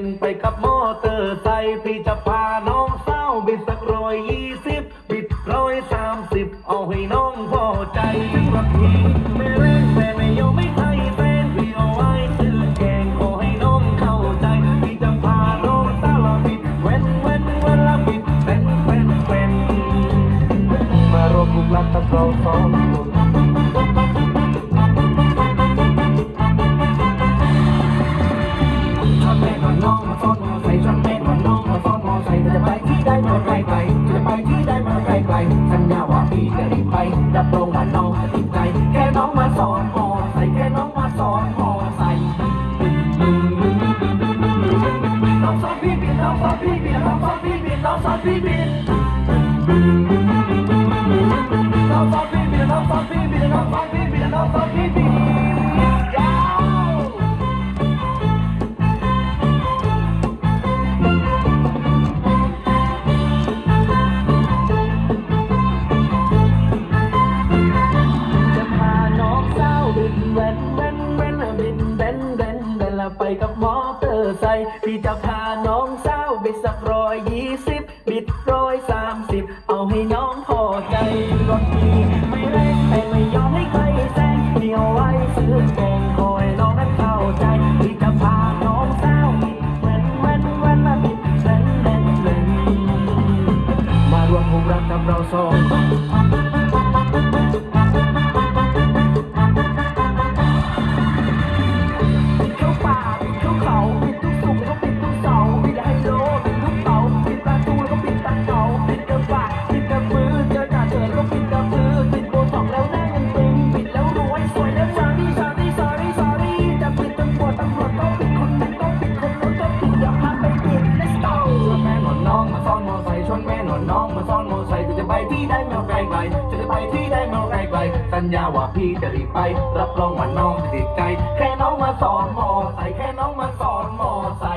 นไปกับมอเตอร์ไซค์พี่จะพาน้องเศร้าบิดสักร้อยยี่สิบบิดร้อยสามสิบเอาให้น้องพอใจซึ่งรักพี่ไม่เร่งแต่ไม่ยอมไม่ใครแฟนพี่เอาไว้ซื้อแกงขอให้น้องเข้าใจพี่จะพาน้องเศร้บิดเว้นเว้นเว้นละบิดเป็นเวมเราสองคน น้องมาสอนหอใส่แค่น้องมาสอนหอใส่น้องสอนพี่บินน้องสอนพี่บินน้องสอนพี่บินน้องสอนพี่บินน้องสอน ไปกับมอเตอร์ไซค์พี่จะพาน้องสาวบิดสักร้อยยี่สิบบิดร้อยสามสิบเอาให้น้องพอใจรถพี่ไม่เล็กแต่ไม่ยอมให้ใครแซงเดียวไว้ซื้อแกงคอยน้องนั้นเข้าใจพี่จะพาน้องสาวบิดเว้นเว้นเว้นมาบิดเบนเบนเบนมารวมวงรักกับเราสอง ญญาว่าพี่จะรีบไป รับรองว่าน้องจะติดใจ แค่น้องมาสอนมอใส่แค่น้องมาสอนมอใส่